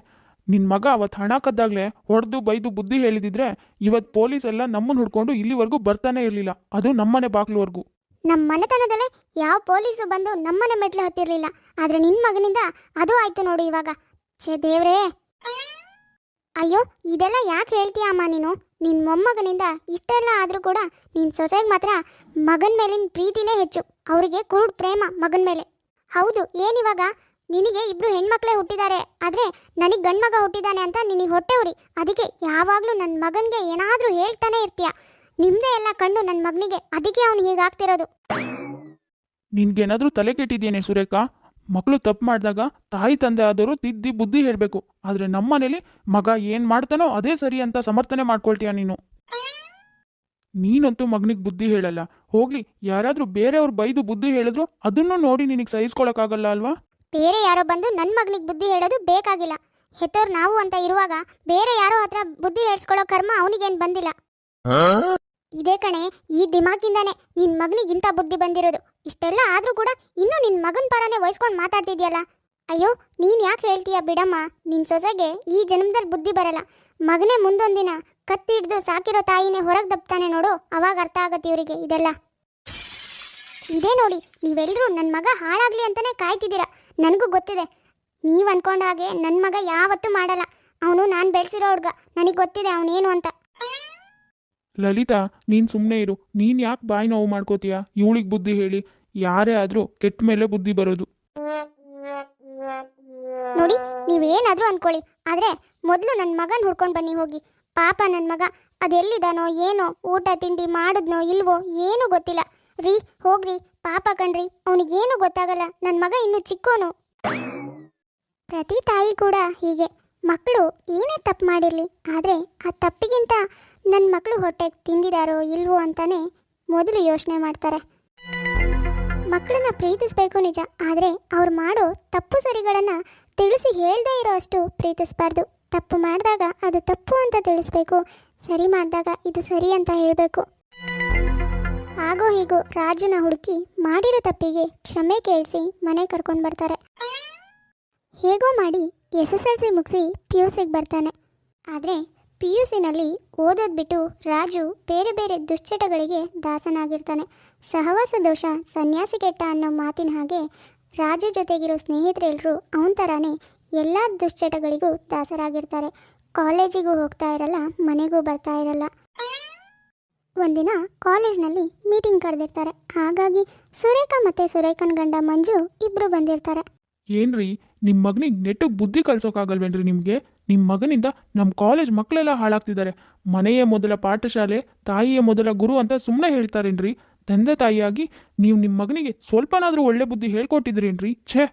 ನಿನ್ನ ಮಗ ಅವತ್ತು ಹಣ ಕದ್ದಾಗಲೇ ಹೊಡೆದು ಬೈದು ಬುದ್ಧಿ ಹೇಳಿದಿದ್ರೆ ಇವತ್ತು ಪೊಲೀಸ್ ಎಲ್ಲ ನಮ್ಮನ್ನು ಹುಡ್ಕೊಂಡು ಇಲ್ಲಿವರೆಗೂ ಬರ್ತಾನೆ ಇರಲಿಲ್ಲ. ಅದು ನಮ್ಮನೆ ಬಾಗ್ಲವರೆಗೂ. ನಮ್ಮ ಮನೆತನದಲ್ಲೇ ಯಾವ ಪೊಲೀಸು ಬಂದು ನಮ್ಮನೆ ಮೆಟ್ಲು ಹತ್ತಿರಲಿಲ್ಲ. ಆದ್ರೆ ನಿನ್ನ ಮಗನಿಂದ ಅದು ಆಯ್ತು ನೋಡು ಇವಾಗ. ಛೇ ದೇವ್ರೇ. ಅಯ್ಯೋ, ಇದೆಲ್ಲ ಯಾಕೆ ಹೇಳ್ತೀಯ ಅಮ್ಮ ನೀನು? ನಿನ್ನ ಮೊಮ್ಮಗನಿಂದ ಇಷ್ಟೆಲ್ಲ ಆದರೂ ಕೂಡ ನಿನ್ನ ಸೊಸೆಗೆ ಮಾತ್ರ ಮಗನ ಮೇಲಿನ ಪ್ರೀತಿನೇ ಹೆಚ್ಚು. ಅವರಿಗೆ ಕುರುಡ್ ಪ್ರೇಮ ಮಗನ ಮೇಲೆ. ಹೌದು, ಏನಿವಾಗ? ನಿನಗೆ ಇಬ್ರು ಹೆಣ್ಮಕ್ಳೇ ಹುಟ್ಟಿದ್ದಾರೆ, ಆದರೆ ನನಗೆ ಗಂಡು ಮಗ ಹುಟ್ಟಿದ್ದಾನೆ ಅಂತ ನಿನಗೆ ಹೊಟ್ಟೆ ಉರಿ. ಅದಕ್ಕೆ ಯಾವಾಗಲೂ ನನ್ನ ಮಗನಿಗೆ ಏನಾದರೂ ಹೇಳ್ತಾನೆ ಇರ್ತೀಯ. ನಿಮ್ಮದೇ ಎಲ್ಲ ಕಣ್ಣು ನನ್ನ ಮಗನಿಗೆ, ಅದಕ್ಕೆ ಅವನು ಹೀಗಾಗ್ತಿರೋದು. ನಿನ್ಗೇನಾದ್ರೂ ತಲೆ ಕೆಟ್ಟಿದ್ದೇನೆ ಸುರೇಖ? ಮಕ್ಕಳು ತಪ್ಪು ಮಾಡಿದಾಗ ತಾಯಿ ತಂದೆ ಆದರೂ ತಿದ್ದಿ ಬುದ್ಧಿ ಹೇಳಬೇಕು. ಆದರೆ ನಮ್ಮನೇಲಿ ಮಗ ಏನು ಮಾಡ್ತಾನೋ ಅದೇ ಸರಿ ಅಂತ ಸಮರ್ಥನೆ ಮಾಡ್ಕೊಳ್ತೀಯ ನೀನು. ನೀನಂತೂ ಮಗನಿಗೆ ಬುದ್ಧಿ ಹೇಳಲ್ಲ. ಹೋಗ್ಲಿ, ಯಾರಾದರೂ ಬೇರೆಯವ್ರು ಬೈದು ಬುದ್ಧಿ ಹೇಳಿದ್ರು ಅದನ್ನು ನೋಡಿ ನಿನಗೆ ಸಹಿಸ್ಕೊಳಕ್ಕಾಗಲ್ಲ ಅಲ್ವಾ? ಬೇರೆ ಯಾರೋ ಬಂದು ನನ್ನ ಮಗನಿಗೆ ಬುದ್ಧಿ ಹೇಳೋದು ಬೇಕಾಗಿಲ್ಲ. ಹೆತ್ತವ್ರು ನಾವು ಅಂತ ಇರುವಾಗ ಬೇರೆ ಯಾರೋ ಹತ್ರ ಬುದ್ಧಿ ಹೇಳ್ಸ್ಕೊಳ್ಳೋ ಕರ್ಮ ಅವನಿಗೇನು ಬಂದಿಲ್ಲ. ಇದೇ ಕಣೆ, ಈ ದಿಮಾಕಿಂದಾನೆ ನಿನ್ ಮಗನಿಗಿಂತ ಬುದ್ಧಿ ಬಂದಿರೋದು. ಇಷ್ಟೆಲ್ಲ ಆದ್ರೂ ಕೂಡ ಇನ್ನೂ ನಿನ್ ಮಗನ್ ಪರನೇ ವಹಿಸ್ಕೊಂಡು ಮಾತಾಡ್ತಿದ್ಯಲ್ಲ. ಅಯ್ಯೋ, ನೀನ್ ಯಾಕೆ ಹೇಳ್ತೀಯ ಬಿಡಮ್ಮ? ನಿನ್ ಸೊಸೆಗೆ ಈ ಜನ್ಮದಲ್ಲಿ ಬುದ್ಧಿ ಬರಲ್ಲ. ಮಗನೇ ಮುಂದೊಂದಿನ ಕತ್ತಿ ಹಿಡ್ದು ಸಾಕಿರೋ ತಾಯಿನೇ ಹೊರಗೆ ದಬ್ತಾನೆ ನೋಡು, ಅವಾಗ ಅರ್ಥ ಆಗತ್ತೆ ಇವರಿಗೆ ಇದೆಲ್ಲ. ಇದೇ ನೋಡಿ ನೀವೆಲ್ಲರೂ ನನ್ನ ಮಗ ಹಾಳಾಗ್ಲಿ ಅಂತಾನೆ ಕಾಯ್ತಿದ್ದೀರಾ. ನನಗೂ ಗೊತ್ತಿದೆ. ನೀವು ಅನ್ಕೊಂಡ ಹಾಗೆ ನನ್ನ ಮಗ ಯಾವತ್ತೂ ಮಾಡಲ್ಲ. ಅವನು ನಾನು ಬೆಳೆಸಿರೋ ಹುಡ್ಗ. ನನಗೆ ಗೊತ್ತಿದೆ ಅವನೇನು ಅಂತ. ಲಲಿತಾ ನೀನು ಸುಮ್ಮನೆ ಇರು. ನೀನು ಯಾಕೆ ಬಾಯಿ ನೋವು ಮಾಡ್ಕೋತೀಯ? ಇವಳಿಗೆ ಬುದ್ಧಿ ಹೇಳಿ. ಯಾರೇ ಆದರೂ ಕೆಟ್ಟ ಮೇಲೆ ಬುದ್ಧಿ ಬರೋದು. ನೋಡಿ ನೀವೇನಾದರೂ ಅಂದ್ಕೊಳ್ಳಿ ಆದರೆ ಮೊದಲು ನನ್ನ ಮಗನ ಹುಡ್ಕೊಂಡು ಬನ್ನಿ ಹೋಗಿ. ಪಾಪ ನನ್ನ ಮಗ ಅದೆಲ್ಲಿದ್ದಾನೋ ಏನೋ ಊಟ ತಿಂಡಿ ಮಾಡಿದ್ನೋ ಇಲ್ವೋ ಏನೂ ಗೊತ್ತಿಲ್ಲ. ರೀ, ಹೋಗ್ರಿ, ಪಾಪ ಕಣ್ರಿ, ಅವನಿಗೇನು ಗೊತ್ತಾಗಲ್ಲ ನನ್ನ ಮಗ ಇನ್ನು ಚಿಕ್ಕೋನು. ಪ್ರತಿ ತಾಯಿ ಕೂಡ ಹೀಗೆ. ಮಕ್ಕಳು ಏನೇ ತಪ್ಪು ಮಾಡಿರಲಿ, ಆದರೆ ಆ ತಪ್ಪಿಗಿಂತ ನನ್ನ ಮಕ್ಕಳು ಹೊಟ್ಟೆಗೆ ತಿಂದಿದಾರೋ ಇಲ್ವೋ ಅಂತಾನೆ ಮೊದಲು ಯೋಚನೆ ಮಾಡ್ತಾರೆ. ಮಕ್ಕಳನ್ನ ಪ್ರೀತಿಸ್ಬೇಕು ನಿಜ, ಆದರೆ ಅವ್ರು ಮಾಡೋ ತಪ್ಪು ಸರಿಗಳನ್ನು ತಿಳಿಸಿ ಹೇಳ್ದೇ ಇರೋ ಅಷ್ಟು ಪ್ರೀತಿಸಬಾರ್ದು. ತಪ್ಪು ಮಾಡಿದಾಗ ಅದು ತಪ್ಪು ಅಂತ ತಿಳಿಸ್ಬೇಕು, ಸರಿ ಮಾಡಿದಾಗ ಇದು ಸರಿ ಅಂತ ಹೇಳಬೇಕು. ಹಾಗೋ ಹೀಗೋ ರಾಜುನ ಹುಡುಕಿ ಮಾಡಿರೋ ತಪ್ಪಿಗೆ ಕ್ಷಮೆ ಕೇಳಿಸಿ ಮನೆ ಕರ್ಕೊಂಡು ಬರ್ತಾರೆ. ಹೇಗೋ ಮಾಡಿ ಎಸ್ ಎಸ್ ಎಲ್ ಸಿ ಮುಗಿಸಿ ಪಿ ಯು ಸಿಗೆ ಬರ್ತಾನೆ. ಆದರೆ ಪಿ ಯು ಸಿನಲ್ಲಿ ಓದೋದ್ಬಿಟ್ಟು ರಾಜು ಬೇರೆ ಬೇರೆ ದುಶ್ಚಟಗಳಿಗೆ ದಾಸನಾಗಿರ್ತಾನೆ. ಸಹವಾಸ ದೋಷ ಸನ್ಯಾಸಿ ಕೆಟ್ಟ ಅನ್ನೋ ಮಾತಿನ ಹಾಗೆ ರಾಜು ಜೊತೆಗಿರೋ ಸ್ನೇಹಿತರೆಲ್ಲರೂ ಅವನ ಥರನೇ ಎಲ್ಲ ದುಶ್ಚಟಗಳಿಗೂ ದಾಸರಾಗಿರ್ತಾರೆ. ಕಾಲೇಜಿಗೂ ಹೋಗ್ತಾ ಇರಲ್ಲ, ಮನೆಗೂ ಬರ್ತಾ ಇರಲ್ಲ. ಒಂದಿನ ಕಾಲೇಜ್ನಲ್ಲಿ ಮೀಟಿಂಗ್ ಕರೆದಿರ್ತಾರೆ. ಹಾಗಾಗಿ ಸುರೇಖಾ ಮತ್ತೆ ಸುರೇಖನ್ ಗಂಡ ಮಂಜು ಇಬ್ರು ಬಂದಿರ್ತಾರೆ. ಏನ್ರಿ ನಿಮ್ಮ ಮಗನಿಗೆ ನೆಟ್ಟು ಬುದ್ಧಿ ಕಲ್ಸೋಕಾಗಲ್ವೇನ್ರಿ ನಿಮಗೆ? ನಿಮ್ಮ ಮಗನಿಂದ ನಮ್ಮ ಕಾಲೇಜ್ ಮಕ್ಕಳೆಲ್ಲ ಹಾಳಾಗ್ತಿದ್ದಾರೆ. ಮನೆಯೇ ಮೊದಲ ಪಾಠಶಾಲೆ, ತಾಯಿಯೇ ಮೊದಲ ಗುರು ಅಂತ ಸುಮ್ಮನೆ ಹೇಳ್ತಾರೇನ್ರಿ? ತಂದೆ ತಾಯಿಯಾಗಿ ನೀವು ನಿಮ್ಮ ಮಗನಿಗೆ ಸ್ವಲ್ಪನಾದರೂ ಒಳ್ಳೆ ಬುದ್ಧಿ ಹೇಳ್ಕೊಟ್ಟಿದ್ರೇನ್ರಿ? ಛೇ!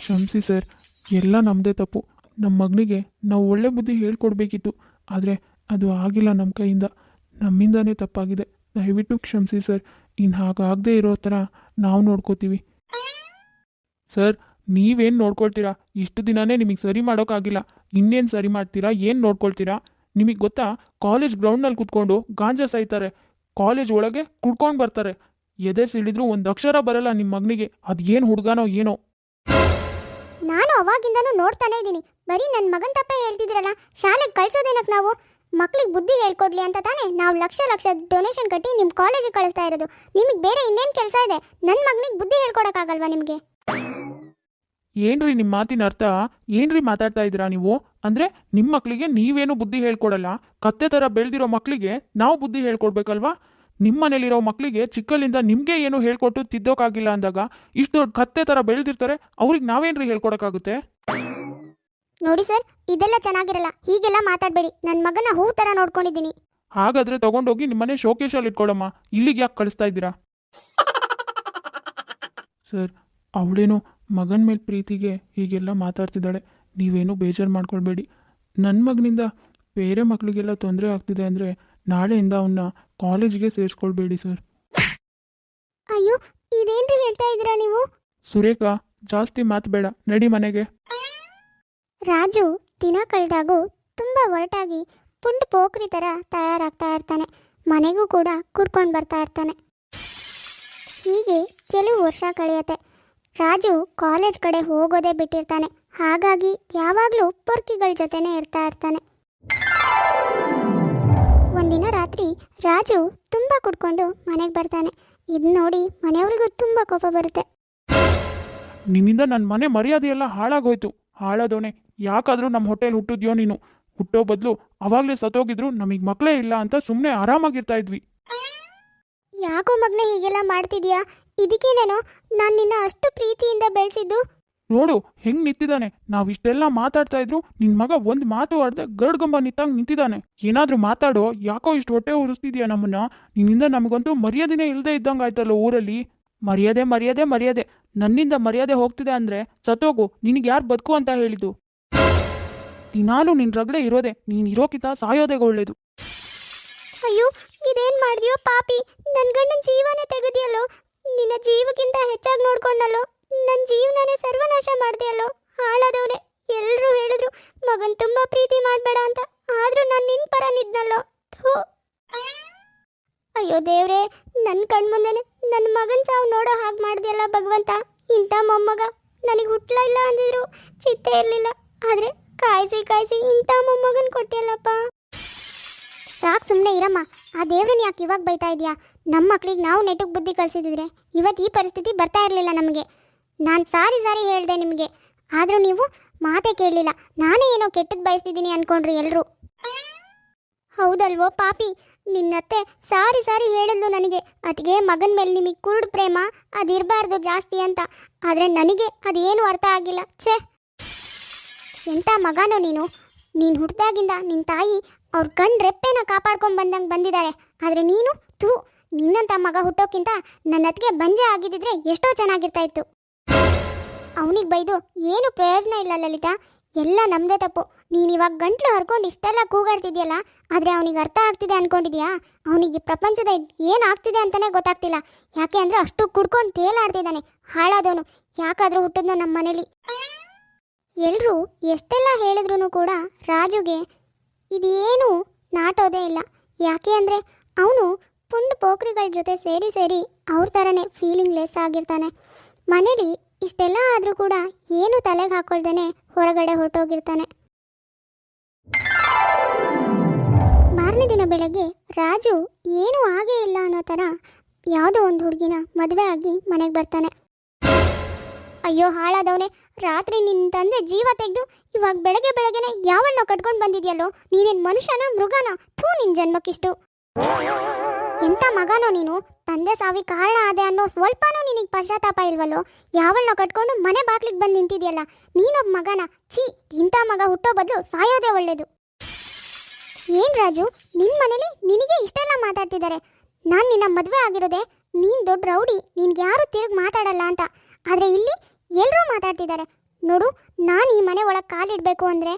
ಕ್ಷಮಿಸಿ ಸರ್, ಎಲ್ಲ ನಮ್ಮದೇ ತಪ್ಪು. ನಮ್ಮ ಮಗನಿಗೆ ನಾವು ಒಳ್ಳೆ ಬುದ್ಧಿ ಹೇಳ್ಕೊಡ್ಬೇಕಿತ್ತು. ಆದರೆ ಅದು ಆಗಿಲ್ಲ ನಮ್ಮ ಕೈಯಿಂದ. ನಮ್ಮಿಂದನೇ ತಪ್ಪಾಗಿದೆ. ದಯವಿಟ್ಟು ಕ್ಷಮಿಸಿ ಸರ್. ಇನ್ನು ಹಾಗಾಗದೇ ಇರೋ ಥರ ನಾವು ನೋಡ್ಕೋತೀವಿ. ಸರ್, ನೀವೇನು ನೋಡ್ಕೊಳ್ತೀರಾ? ಇಷ್ಟು ದಿನವೇ ನಿಮಗೆ ಸರಿ ಮಾಡೋಕ್ಕಾಗಿಲ್ಲ. ಇನ್ನೇನು ಸರಿ ಮಾಡ್ತೀರಾ? ಏನು ನೋಡ್ಕೊಳ್ತೀರಾ? ನಿಮಗೆ ಗೊತ್ತಾ? ಕಾಲೇಜ್ ಗ್ರೌಂಡ್ನಲ್ಲಿ ಕುತ್ಕೊಂಡು ಗಾಂಜಾ ಸಾಯ್ತಾರೆ. ಕಾಲೇಜ್ ಒಳಗೆ ಕುಡ್ಕೊಂಡು ಬರ್ತಾರೆ. ಎದೆ ಸಿಳಿದ್ರು ಒಂದು ಅಕ್ಷರ ಬರಲ್ಲ ನಿಮ್ಮ ಮಗನಿಗೆ. ಅದು ಏನು ಹುಡುಗನೋ ಏನೋ. ನಾನು ಅವಾಗಿಂದನೂ ನೋಡ್ತಾನೆ ಇದ್ದೀನಿ. ಬರೀ ನನ್ನ ಮಗನ ತಪ್ಪೇ ಹೇಳ್ತಿದ್ದೀರಲ್ಲ? ಶಾಲೆಗೆ ಕಳ್ಸೋದೇನಕ್ಕೆ ನಾವು? ಮಕ್ಳಿಗೆ ಬುದ್ಧಿ ಹೇಳ್ಕೊಡ್ಲಿ ಅಂತ ತಾನೇ ನಾವು ಲಕ್ಷ ಲಕ್ಷ ಡೊನೇಷನ್ ಕಟ್ಟಿ ನಿಮ್ಮ ಕಾಲೇಜಿಗೆ ಕಳಿಸ್ತಾ ಇರೋದು. ನಿಮಗೆ ಬೇರೆ ಇನ್ನೇನು ಕೆಲಸ ಇದೆ? ನನ್ನ ಮಗನಿಗೆ ಬುದ್ಧಿ ಹೇಳ್ಕೊಡೋಕ್ಕಾಗಲ್ವಾ ನಿಮಗೆ? ಏನ್ರಿ ನಿಮ್ಮ ಮಾತಿನ ಅರ್ಥ? ಏನ್ರಿ ಮಾತಾಡ್ತಾ ಇದ್ದೀರಾ ನೀವು? ಅಂದರೆ ನಿಮ್ಮ ಮಕ್ಕಳಿಗೆ ನೀವೇನು ಬುದ್ಧಿ ಹೇಳ್ಕೊಡಲ್ಲ? ಕತ್ತೆ ಥರ ಬೆಳೆದಿರೋ ಮಕ್ಕಳಿಗೆ ನಾವು ಬುದ್ಧಿ ಹೇಳ್ಕೊಡ್ಬೇಕಲ್ವಾ? ನಿಮ್ಮ ಮನೇಲಿರೋ ಮಕ್ಕಳಿಗೆ ಚಿಕ್ಕಲ್ಲಿಂದ ನಿಮಗೆ ಏನು ಹೇಳ್ಕೊಟ್ಟು ತಿದ್ದೋಕ್ಕಾಗಿಲ್ಲ ಅಂದಾಗ ಇಷ್ಟು ದೊಡ್ಡ ಕತ್ತೆ ಥರ ಬೆಳೆದಿರ್ತಾರೆ, ಅವ್ರಿಗೆ ನಾವೇನ್ರಿ ಹೇಳ್ಕೊಡಕ್ಕಾಗುತ್ತೆ? ನೋಡಿ ಸರ್ ಇದೆಲ್ಲ ಚೆನ್ನಾಗಿರಲ್ಲ. ಹೀಗೆಲ್ಲ ಮಾತಾಡಬೇಡಿ. ನನ್ನ ಮಗನ ಹೂ ಥರ ನೋಡ್ಕೊಂಡಿದ್ದೀನಿ. ಹಾಗಾದ್ರೆ ತಗೊಂಡೋಗಿ ನಿಮ್ಮನೆ ಶೋಕೇಶಲ್ಲಿ ಇಟ್ಕೊಳಮ್ಮ. ಇಲ್ಲಿಗೆ ಯಾಕೆ ಕಳಿಸ್ತಾ ಇದ್ದೀರಾ? ಸರ್ ಅವಳೇನು ಮಗನ ಮೇಲೆ ಪ್ರೀತಿಗೆ ಹೀಗೆಲ್ಲ ಮಾತಾಡ್ತಿದ್ದಾಳೆ. ನೀವೇನು ಬೇಜಾರು ಮಾಡ್ಕೊಳ್ಬೇಡಿ. ನನ್ನ ಮಗನಿಂದ ಬೇರೆ ಮಕ್ಕಳಿಗೆಲ್ಲ ತೊಂದರೆ ಆಗ್ತಿದೆ ಅಂದರೆ ನಾಳೆಯಿಂದ ಅವನ್ನ ಕಾಲೇಜಿಗೆ ಸೇರಿಸ್ಕೊಳ್ಬೇಡಿ ಸರ್. ಅಯ್ಯೋ ಇದೇನ್ರಿ ಹೇಳ್ತಾ ಇದ್ದೀರಾ ನೀವು? ಸುರೇಖಾ ಜಾಸ್ತಿ ಮಾತು ಬೇಡ. ನಡಿ ಮನೆಗೆ. ರಾಜು ದಿನ ಕಳೆದಾಗೂ ತುಂಬ ಒರಟಾಗಿ ಪುಂಡ್ ಪೋಖ್ರಿ ಥರ ತಯಾರಾಗ್ತಾ ಇರ್ತಾನೆ. ಮನೆಗೂ ಕೂಡ ಕುಡ್ಕೊಂಡು ಬರ್ತಾ ಇರ್ತಾನೆ. ಹೀಗೆ ಕೆಲವು ವರ್ಷ ಕಳೆಯುತ್ತೆ. ರಾಜು ಕಾಲೇಜ್ ಕಡೆ ಹೋಗೋದೇ ಬಿಟ್ಟಿರ್ತಾನೆ. ಹಾಗಾಗಿ ಯಾವಾಗಲೂ ಪೊರ್ಕಿಗಳ ಜೊತೆನೇ ಇರ್ತಾ ಇರ್ತಾನೆ. ಒಂದಿನ ರಾತ್ರಿ ರಾಜು ತುಂಬ ಕುಡ್ಕೊಂಡು ಮನೆಗೆ ಬರ್ತಾನೆ. ಇದು ನೋಡಿ ಮನೆಯವ್ರಿಗೂ ತುಂಬ ಕೋಪ ಬರುತ್ತೆ. ನಿನ್ನಿಂದ ನನ್ನ ಮನೆ ಮರ್ಯಾದೆ ಎಲ್ಲ ಹಾಳಾಗೋಯ್ತು. ಹಾಳಾದವನೆ ಯಾಕಾದರೂ ನಮ್ಮ ಹೋಟೆಲ್ ಹುಟ್ಟಿದ್ಯೋ ನೀನು? ಹುಟ್ಟೋ ಬದಲು ಅವಾಗಲೇ ಸತ್ತೋಗಿದ್ರು ನಮಗೆ ಮಕ್ಕಳೇ ಇಲ್ಲ ಅಂತ ಸುಮ್ಮನೆ ಆರಾಮಾಗಿರ್ತಾ ಇದ್ವಿ. ಯಾಕೋ ಮಗ್ನೆ ಹೀಗೆಲ್ಲ ಮಾಡ್ತಿದ್ಯಾ? ಇದಕ್ಕೇನೇನೋ? ನಾನು ನಿನ್ನ ಅಷ್ಟು ಪ್ರೀತಿಯಿಂದ ಬೆಳೆಸಿದ್ದು. ನೋಡು ಹೆಂಗ್ ನಿಂತಿದ್ದಾನೆ? ನಾವಿಷ್ಟೆಲ್ಲ ಮಾತಾಡ್ತಾ ಇದ್ರು ನಿನ್ ಮಗ ಒಂದ್ ಮಾತು ಆಡ್ದೆ ಗರಡ್ಗಂಬ ನಿಂತಂಗ್ ನಿಂತಿದ್ದಾನೆ. ಏನಾದ್ರೂ ಮಾತಾಡೋ? ಯಾಕೋ ಇಷ್ಟು ಹೊಟ್ಟೆ ಉರಿಸ್ತಿದ್ಯಾ ನಮ್ಮನ್ನ? ನಿನ್ನಿಂದ ನಮಗಂತೂ ಮರ್ಯಾದೆನೇ ಇಲ್ಲದೆ ಇದ್ದಂಗೆ ಆಯ್ತಲ್ಲ ಊರಲ್ಲಿ? ಮರ್ಯಾದೆ ಮರ್ಯಾದೆ ಮರ್ಯಾದೆ. ನನ್ನಿಂದ ಮರ್ಯಾದೆ ಹೋಗ್ತಿದೆ ಅಂದ್ರೆ ಸತ್ತೋಗು ನಿನಗೆ ಯಾರು ಬದುಕು ಅಂತ ಹೇಳಿದ್ದು? ದಿನಾಲು ನಿನ್ ರಗಳೆ ಇರೋದೆ. ನೀನ್ ಇರೋಕಿತ ಸಾಯೋದೇ ಒಳ್ಳೇದು. ಅಯ್ಯೋ, ಇದೇನ್ ಮಾಡಿದ್ಯೋ ಪಾಪಿ. ನನ್ ಗಂಡನ ಜೀವನೇ ತೆಗೆದಿಯಲ್ಲೋ? ನಿನ್ನ ಜೀವಕ್ಕಿಂತ ಹೆಚ್ಚಾಗಿ ನೋಡ್ಕೊಂಡಲ್ಲೋ? ನನ್ನ ಜೀವನನೇ ಸರ್ವನಾಶ ಮಾಡ್ದೆಯಲ್ಲೋ? ಹಾಳಾದವನೇ. ಎಲ್ಲರೂ ಹೇಳಿದ್ರು, ಮಗನ್ ತುಂಬಾ ಪ್ರೀತಿ ಮಾಡಬೇಡ ಅಂತ. ಆದ್ರೂ ನಾನು ನಿನ್ ಪರ ನಿದ್ನಲ್ಲೋ? ಅಯ್ಯೋ ದೇವ್ರೇ ನನ್ನ ಕಣ್ಮುಂದೆನೆ ನನ್ನ ಮಗನ ಸಾವು ನೋಡೋ ಹಾಗೆ ಮಾಡ್ದಿಯಲ್ಲ ಭಗವಂತ? ಇಂಥ ಮೊಮ್ಮಗ. ನನಗೆ ಹುಟ್ಲ ಇಲ್ಲ ಅಂದಿದ್ರು, ಚಿತ್ತೆ ಇರಲಿಲ್ಲ. ಆದ್ರೆ ಕಾಯಿಸಿ ಕಾಯಿಸಿ ಇಂಥ ಮೊಮ್ಮಗನ್ ಕೊಟ್ಟಿಯಲ್ಲಪ್ಪ. ಸಾಕು ಸುಮ್ಮನೆ ಇರಮ್ಮ. ಆ ದೇವ್ರನ್ನ ಯಾಕೆ ಇವಾಗ ಬೈತಾ ಇದೆಯಾ? ನಮ್ಮ ಮಕ್ಳಿಗೆ ನಾವು ನೆಟ್ಟಿಗೆ ಬುದ್ಧಿ ಕಲಿಸಿದ್ರೆ ಇವತ್ತು ಈ ಪರಿಸ್ಥಿತಿ ಬರ್ತಾ ಇರಲಿಲ್ಲ ನಮಗೆ. ನಾನು ಸಾರಿ ಸಾರಿ ಹೇಳಿದೆ ನಿಮಗೆ. ಆದರೂ ನೀವು ಮಾತೇ ಕೇಳಲಿಲ್ಲ. ನಾನೇ ಏನೋ ಕೆಟ್ಟದ್ದು ಬಯಸ್ತಿದ್ದೀನಿ ಅನ್ಕೊಂಡ್ರಿ ಎಲ್ಲರೂ ಹೌದಲ್ವೋ ಪಾಪಿ? ನಿನ್ನತ್ತೆ ಸಾರಿ ಸಾರಿ ಹೇಳಿದ್ಲು ನನಗೆ. ಅದಕ್ಕೆ ಮಗನ ಮೇಲೆ ನಿಮಗೆ ಕುರುಡು ಪ್ರೇಮ ಅದಿರಬಾರ್ದು ಜಾಸ್ತಿ ಅಂತ. ಆದರೆ ನನಗೆ ಅದೇನು ಅರ್ಥ ಆಗಿಲ್ಲ. ಛೇ! ಎಂಥ ಮಗನೋ ನೀನು? ನೀನು ಹುಟ್ಟಿದಾಗಿಂದ ನಿನ್ನ ತಾಯಿ ಅವ್ರ ಗನ್ ರೆಪ್ಪೆನ ಕಾಪಾಡ್ಕೊಂಡು ಬಂದಂಗೆ ಬಂದಿದ್ದಾರೆ ಆದರೆ ನೀನು? ತೂ ನಿನ್ನಂಥ ಮಗ ಹುಟ್ಟೋಕ್ಕಿಂತ ನನ್ನ ಅತ್ತಿಗೆ ಬಂಜೆ ಆಗಿದ್ದಿದ್ರೆ ಎಷ್ಟೋ ಚೆನ್ನಾಗಿರ್ತಾ ಇತ್ತು. ಅವನಿಗೆ ಬೈದು ಏನು ಪ್ರಯೋಜನ ಇಲ್ಲ ಲಲಿತಾ. ಎಲ್ಲ ನಮ್ಮದೇ ತಪ್ಪು. ನೀನು ಇವಾಗ ಗಂಟ್ಲು ಹರ್ಕೊಂಡು ಇಷ್ಟೆಲ್ಲ ಕೂಗಾಡ್ತಿದ್ಯಲ್ಲ, ಆದರೆ ಅವನಿಗೆ ಅರ್ಥ ಆಗ್ತಿದೆ ಅಂದ್ಕೊಂಡಿದ್ಯಾ ಅವನಿಗೆ ಪ್ರಪಂಚದ ಏನು ಆಗ್ತಿದೆ ಅಂತಲೇ ಗೊತ್ತಾಗ್ತಿಲ್ಲ. ಯಾಕೆ ಅಂದರೆ ಅಷ್ಟು ಕುಡ್ಕೊಂಡು ತೇಲಾಡ್ತಿದ್ದಾನೆ, ಹಾಳಾದವನು. ಯಾಕಾದರೂ ಹುಟ್ಟಿದ್ನೋ ನಮ್ಮ ಮನೇಲಿ ಎಲ್ಲರೂ ಎಷ್ಟೆಲ್ಲ ಹೇಳಿದ್ರು ಕೂಡ ರಾಜುಗೆ ಇದೇನು ನಾಟೋದೇ ಇಲ್ಲ. ಯಾಕೆ ಅಂದರೆ ಅವನು ಪುಂಡ್ ಪೋಖ್ರಿಗಳ ಜೊತೆ ಸೇರಿ ಸೇರಿ ಅವ್ರ ಥರನೇ ಫೀಲಿಂಗ್ ಲೆಸ್ ಆಗಿರ್ತಾನೆ. ಮನೇಲಿ ಇಷ್ಟೆಲ್ಲ ಆದರೂ ಕೂಡ ಏನು ತಲೆಗೆ ಹಾಕೊಳ್ದೇನೆ ಹೊರಗಡೆ ಹೊರಟೋಗಿರ್ತಾನೆ. ಮಾರನೇ ದಿನ ಬೆಳಗ್ಗೆ ರಾಜು ಏನೂ ಆಗೇ ಇಲ್ಲ ಅನ್ನೋ ಥರ ಯಾವುದೋ ಒಂದು ಹುಡುಗಿನ ಮದುವೆ ಆಗಿ ಮನೆಗೆ ಬರ್ತಾನೆ. ಅಯ್ಯೋ, ಹಾಳಾದವನೇ. ರಾತ್ರಿ ನಿನ್ನ ತಂದೆ ಜೀವ ತೆಗೆದು ಇವಾಗ ಬೆಳಗ್ಗೆ ಬೆಳಗ್ಗೆನೆ ಯಾವಣ್ಣೋ ಕಟ್ಕೊಂಡು ಬಂದಿದ್ಯಲ್ಲೋ? ನೀನೇನ್ ಮನುಷ್ಯನ, ಮೃಗನ? ಥೂ, ನಿನ್ ಜನ್ಮಕ್ಕಿಷ್ಟು. ಎಂತ ಮಗನೋ ನೀನು? ತಂದೆ ಸಾವಿ ಕಾರಣ ಆದೆ ಅನ್ನೋ ಸ್ವಲ್ಪನೂ ನಿನಗೆ ಪಶ್ಚಾತ್ತಾಪ ಇಲ್ವಲ್ಲೋ? ಯಾವಳನ್ನ ಕಟ್ಕೊಂಡು ಮನೆ ಬಾಗ್ಲಿಗೆ ಬಂದು ನಿಂತಿದ್ಯಲ್ಲ? ನೀನೊಬ್ಬ ಮಗನ? ಛೀ, ಇಂಥ ಮಗ ಹುಟ್ಟೋ ಬದಲು ಸಾಯೋದೇ ಒಳ್ಳೇದು. ಏನ್ ರಾಜು, ನಿನ್ ಮನೇಲಿ ನಿನಗೆ ಇಷ್ಟೆಲ್ಲ ಮಾತಾಡ್ತಿದ್ದಾರೆ ನಾನು ನಿನ್ನ ಮದುವೆ ಆಗಿರೋದೆ, ನೀನು ದೊಡ್ಡ ರೌಡಿ, ನಿನ್ಗೆ ಯಾರು ತಿರುಗಿ ಮಾತಾಡಲ್ಲ ಅಂತ. ಆದರೆ ಇಲ್ಲಿ ಎಲ್ಲರೂ ಮಾತಾಡ್ತಿದ್ದಾರೆ. ನೋಡು ನಾನು ಈ ಮನೆ ಒಳಗೆ ಕಾಲಿಡಬೇಕು ಅಂದರೆ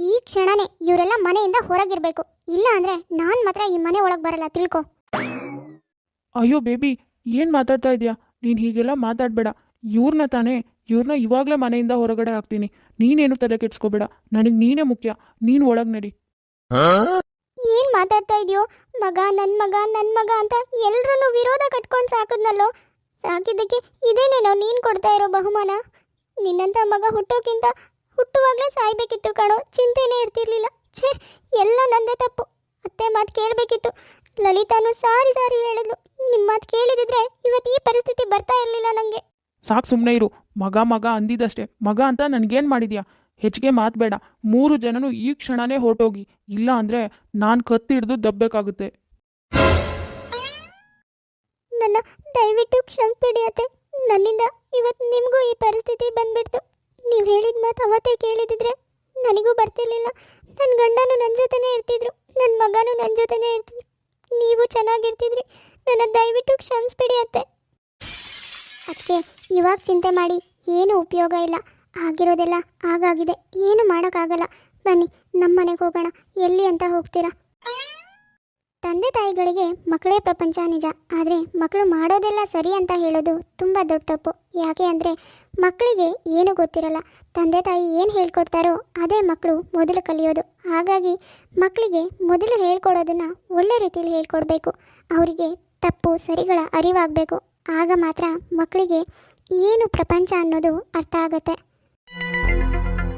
ಈ ಕ್ಷಣನೇ ಇವರೆಲ್ಲ ಮನೆಯಿಂದ ಹೊರಗಿರಬೇಕು. ಇಲ್ಲ ಅಂದರೆ ನಾನು ಮಾತ್ರ ಈ ಮನೆ ಒಳಗೆ ಬರಲ್ಲ ತಿಳ್ಕೊ. ಅಯ್ಯೋ ಬೇಬಿ ಏನು ಮಾತಾಡ್ತಾ ಇದೀಯಾ? ನೀನು ಹೀಗೆಲ್ಲ ಮಾತಾಡಬೇಡ. ಇವ್ರನ್ನ ತಾನೇ ಇವ್ರನ್ನ ಇವಾಗಲೇ ಮನೆಯಿಂದ ಹೊರಗಡೆ ಹಾಕ್ತೀನಿ. ನೀನೇನು ತಲೆ ಕೆಡ್ಸ್ಕೋಬೇಡ. ನನಗೆ ನೀನೇ ಮುಖ್ಯ. ನೀನು ಒಳಗೆ ನಡಿ. ಏನ್ ಮಾತಾಡ್ತಾ ಇದೆಯೋ? ಮಗ ನನ್ನ ಮಗ ನನ್ನ ಮಗ ಅಂತ ಎಲ್ರೂ ವಿರೋಧ ಕಟ್ಕೊಂಡು ಸಾಕಿದ್ನಲ್ಲೋ? ಸಾಕಿದ್ದಕ್ಕೆ ಇದೇನೇನೋ ನೀನು ಕೊಡ್ತಾ ಇರೋ ಬಹುಮಾನ? ನಿನ್ನಂಥ ಮಗ ಹುಟ್ಟೋಕ್ಕಿಂತ ಹುಟ್ಟುವಾಗಲೇ ಸಾಯ್ಬೇಕಿತ್ತು ಕಣೋ, ಚಿಂತೆನೇ ಇರ್ತಿರ್ಲಿಲ್ಲ. ಛೇ, ಎಲ್ಲ ನಂದೇ ತಪ್ಪು. ಅತ್ತೆ ಮಾತು ಕೇಳಬೇಕಿತ್ತು. ಲಲಿತಾನು ಸಾರಿ ಸಾರಿ ಹೇಳಿದ್ಲು. ನಿಮ್ಮ ಮಾತು ಕೇಳಿದಿದ್ರೆ ಇವತ್ತು ಈ ಪರಿಸ್ಥಿತಿ ಬರ್ತಾ ಇರಲಿಲ್ಲ ನನಗೆ ಸಾಕು ಸುಮ್ಮನೆ ಇರು. ಮಗ ಮಗ ಅಂದಿದ್ದಷ್ಟೇ ಮಗ ಅಂತ ನನಗೇನು ಮಾಡಿದ್ಯಾ? ಹೆಚ್ಚಿಗೆ ಮಾತು ಬೇಡ. ಮೂರು ಜನನು ಈ ಕ್ಷಣನೇ ಹೊರಟೋಗಿ. ಇಲ್ಲ ಅಂದರೆ ನಾನು ಕತ್ತಿಡ್ದು ದಬ್ಬಬೇಕಾಗುತ್ತೆ ನನ್ನ ದಯವಿಟ್ಟು ಕ್ಷಮಿಸ್ಬಿಡಿ ಅತ್ತೆ ನನ್ನಿಂದ ಇವತ್ತು ನಿಮಗೂ ಈ ಪರಿಸ್ಥಿತಿ ಬಂದ್ಬಿಡ್ತು. ನೀವು ಹೇಳಿದ ಮಾತು ಅವತ್ತೇ ಕೇಳಿದಿದ್ರೆ ನನಗೂ ಬರ್ತಿರ್ಲಿಲ್ಲ. ನನ್ನ ಗಂಡನೂ ನನ್ನ ಜೊತೆನೇ ಇರ್ತಿದ್ರು. ನನ್ನ ಮಗನೂ ನನ್ನ ಜೊತೆನೇ ಇರ್ತಿದ್ರು. ನೀವು ಚೆನ್ನಾಗಿರ್ತಿದ್ರಿ. ನನ್ನ ದಯವಿಟ್ಟು ಕ್ಷಮಿಸ್ಬಿಡಿ ಅತ್ತೆ ಅದಕ್ಕೆ ಇವಾಗ ಚಿಂತೆ ಮಾಡಿ ಏನೂ ಉಪಯೋಗ ಇಲ್ಲ. ಆಗಿರೋದೆಲ್ಲ ಆಗಾಗಿದೆ. ಏನು ಮಾಡೋಕ್ಕಾಗಲ್ಲ. ಬನ್ನಿ ನಮ್ಮ ಮನೆಗೆ ಹೋಗೋಣ. ಎಲ್ಲಿ ಅಂತ ಹೋಗ್ತೀರಾ? ತಂದೆ ತಾಯಿಗಳಿಗೆ ಮಕ್ಕಳೇ ಪ್ರಪಂಚ ನಿಜ. ಆದರೆ ಮಕ್ಕಳು ಮಾಡೋದೆಲ್ಲ ಸರಿ ಅಂತ ಹೇಳೋದು ತುಂಬ ದೊಡ್ಡ ತಪ್ಪು. ಯಾಕೆ ಅಂದರೆ ಮಕ್ಕಳಿಗೆ ಏನು ಗೊತ್ತಿರಲ್ಲ. ತಂದೆ ತಾಯಿ ಏನು ಹೇಳ್ಕೊಡ್ತಾರೋ ಅದೇ ಮಕ್ಕಳು ಮೊದಲು ಕಲಿಯೋದು. ಹಾಗಾಗಿ ಮಕ್ಕಳಿಗೆ ಮೊದಲು ಹೇಳ್ಕೊಡೋದನ್ನು ಒಳ್ಳೆ ರೀತಿಯಲ್ಲಿ ಹೇಳ್ಕೊಡ್ಬೇಕು. ಅವರಿಗೆ ತಪ್ಪು, ಸರಿಗಳ ಅರಿವಾಗಬೇಕು. ಆಗ ಮಾತ್ರ ಮಕ್ಕಳಿಗೆ ಏನು ಪ್ರಪಂಚ ಅನ್ನೋದು ಅರ್ಥ ಆಗತ್ತೆ.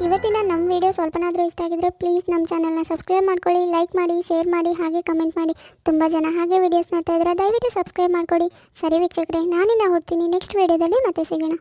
ಇವತ್ತಿನ ನಮ್ಮ ವಿಡಿಯೋ ಸ್ವಲ್ಪನಾದರೂ ಇಷ್ಟ ಆಗಿದ್ರೆ ಪ್ಲೀಸ್ ನಮ್ಮ ಚಾನಲ್ನ ಸಬ್ಸ್ಕ್ರೈಬ್ ಮಾಡ್ಕೊಳ್ಳಿ ಲೈಕ್ ಮಾಡಿ ಶೇರ್ ಮಾಡಿ, ಹಾಗೆ ಕಮೆಂಟ್ ಮಾಡಿ. ತುಂಬ ಜನ ಹಾಗೆ ವಿಡಿಯೋಸ್ ನೋಡ್ತಾ ಇದ್ದಾರೆ ದಯವಿಟ್ಟು ಸಬ್ಸ್ಕ್ರೈಬ್ ಮಾಡ್ಕೊಳ್ಳಿ ಸರಿ ವೀಕ್ಷಕರೇ, ನಾನಿನ್ನ ಹೊಡ್ತೀನಿ ನೆಕ್ಸ್ಟ್ ವಿಡಿಯೋದಲ್ಲಿ ಮತ್ತೆ ಸಿಗೋಣ.